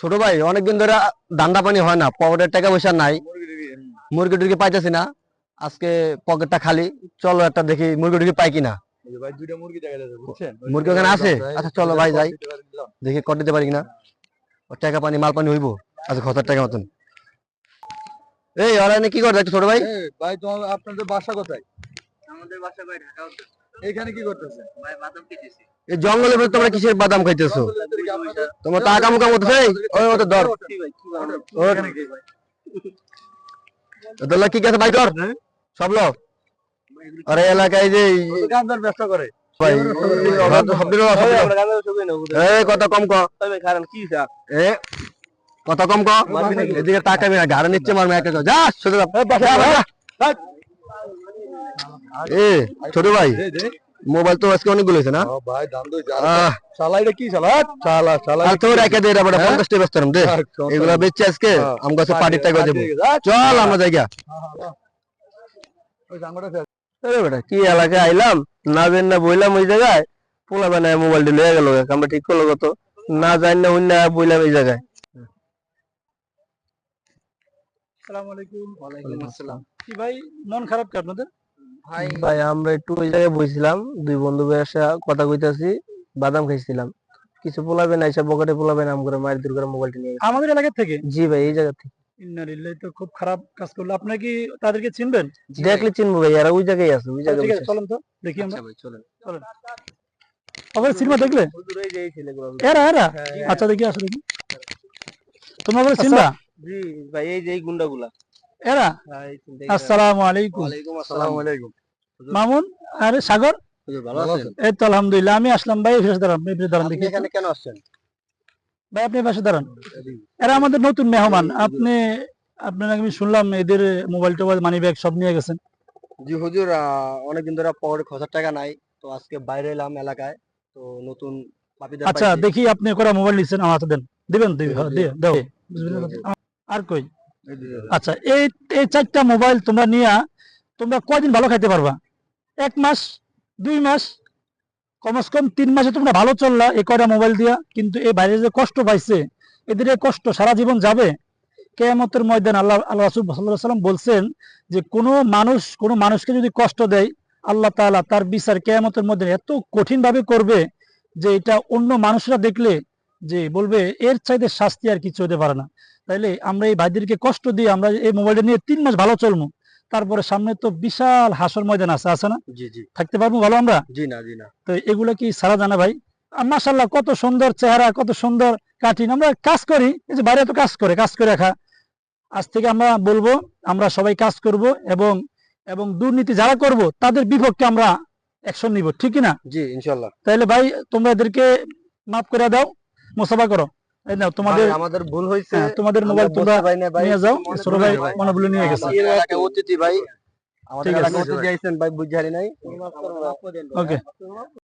ছোট ভাই অনেকদিন ধরে ধান্দা পানি হয় না পকেটের টাকা পয়সা নাই। মুরগি টুরগি পাইতেছি না আজকে পকেটটা খালি চলো একটা দেখি মুরগি টুরগি পাই কিনা। মুরগি ওখানে আছে? আচ্ছা, চলো ভাই, যাই। দেখি কট দিতে পারি কিনা। টাকা পানি মাল পানি হইব? আচ্ছা হাজার টাকা মতন। এই এনে কি করে দেখছ ছোট ভাই? ভাই তোমার আপনাদের বাসা কোথায়? আমাদের বাসা ভাই ঢাকা এখানে কি করতেছে? ভাই বাদাম খেতেছি। এই জঙ্গলের ভিতরে তোমরা কিসের বাদাম খাইতেছো? তোমার তা কাম কাম করতেছে ওই ধর। কি কি ভাই? তোলা কি আছে ভাই কর সব লোক? আরে এলাকায় যে গান্ধার ব্যবসা করে। কথা কম কথা কম ক। মারবি এদিকে গাড়ি নিচ্ছে একা। যা যা। এ ছোট ভাই দে দে। মোবাইল তো আজকে অনেকগুলো হয়েছে না? ভাই দাম শালা এটা কি শালা? শালা শালা আর তো রেখে দে হ্যাঁ? পঞ্চাশ টাকা ব্যস্ত দে। এগুলা বেচছে আজকে। হ্যাঁ, আমার কাছে পার্টির টাকা দেবো। হ্যাঁ, চল আমরা ওই জাঙ্গটা আরে বেটা কি এলাকায় আইলাম? না বেন না বইলাম ওই জায়গায়। পোলা বানায় মোবাইলটা লয়ে গেল আমরা ঠিক করল কত? না জানি না অন্য বইলাম এই জায়গায়। আসসালামু আলাইকুম। ওয়ালাইকুম আসসালাম। কি ভাই মন খারাপ কি আপনাদের? ভাই ভাই আমরা একটু ওই জায়গায় বসছিলাম দুই বন্ধু বসে কথা কইতাছি বাদাম খাইছিলাম। কিছু পোলাবেন আইসা বকেটে পোলাবেন আম করে মায়ের দূর করে মোবাইলটা নিয়ে গেছে। আমাদের এলাকা থেকে? জি ভাই এই জায়গা থেকে। ইন্না লিল্লাহি তো খুব খারাপ কাজ করল। আপনারা কি তাদেরকে চিনবেন? দেখলে চিনবো ভাই আর ওই জায়গায় আছে ওই জায়গায় ঠিক আছে। চলেন তো দেখি আমরা। আচ্ছা ভাই চলেন। আবার সিনেমা দেখলে? হুজুর এই যে এই ছেলেগুলো এরা এরা? হ্যাঁ, আচ্ছা দেখি আসো দেখি। তোমরা বলে চিনবা? জি ভাই এই যে এই গুন্ডাগুলা। এরা? আসসালামু আলাইকুম। আসসালামু। আলাইকুম। মামুন আরে সাগর? ভালো ভালো আছেন? এই তো আলহামদুলিল্লাহ আমি আসলাম ভাই ফেরত দাঁড়ান এই দাঁড়ান দেখি। এখানে কেন আসছেন? ভাই আপনি পাশে দাঁড়ান। এরা আমাদের নতুন মেহমান। আপনি আপনার আমি শুনলাম এদের মোবাইল টোবাইল মানি ব্যাগ সব নিয়ে গেছেন। জি হুজুর আহ, অনেকদিন ধরে পকেটে খসার টাকা নাই তো আজকে বাইরে এলাম এলাকায় তো নতুন আচ্ছা দেখি আপনি করা মোবাইল নিচ্ছেন আমার হাতে দেন। দিবেন দাও। আর কই? আচ্ছা এই এই চারটা মোবাইল তোমরা নিয়া তোমরা কয়দিন ভালো খাইতে পারবা? এক মাস, দুই মাস, কমস কম তিন মাসে তোমরা ভালো চললা এই কয়টা মোবাইল দিয়া, কিন্তু এই বাইরে যে কষ্ট পাইছে, এদের এই কষ্ট সারা জীবন যাবে? কেয়ামতের ময়দান আল্লাহ আল্লাহ রাসূল সাল্লাল্লাহু সাল্লাম বলছেন যে কোনো মানুষ, কোনো মানুষকে যদি কষ্ট দেয়, আল্লাহ তাআলা তার বিচার কেয়ামতের মধ্যে এত কঠিন ভাবে করবে যে এটা অন্য মানুষরা দেখলে যে বলবে এর চাইতে শাস্তি আর কিছু হতে পারে না। তাইলে আমরা এই ভাইদেরকে কষ্ট দিয়ে আমরা এই মোবাইলটা নিয়ে তিন মাস ভালো চলবো তারপরে সামনে তো বিশাল হাসর ময়দান আছে আছে না? জি জি। থাকতে পারব ভালো আমরা? জি না জি না। তো এগুলো কি সারা জানা ভাই? মাসাল্লাহ কত সুন্দর চেহারা কত সুন্দর কাঠিন আমরা কাজ করি এই যে বাইরে তো কাজ করে কাজ করে রাখা। আজ থেকে আমরা বলব আমরা সবাই কাজ করব এবং এবং দুর্নীতি যারা করব তাদের বিপক্ষে আমরা অ্যাকশন নিব ঠিক কি না? জি ইনশাল্লাহ তাহলে ভাই তোমরা এদেরকে মাফ করে দাও। মোসাফা করো। এই নাও তোমাদের আমাদের ভুল হয়েছে হ্যাঁ, তোমাদের মোবাইল তোমরা নিয়ে যাও। মনে ছোট ভাই। মনে নিয়ে গেছে। অতিথি ভাই। আমাদের ঠিক আছে। এলাকায় অতিথি আইছেন ভাই বুঝারি নাই। ওকে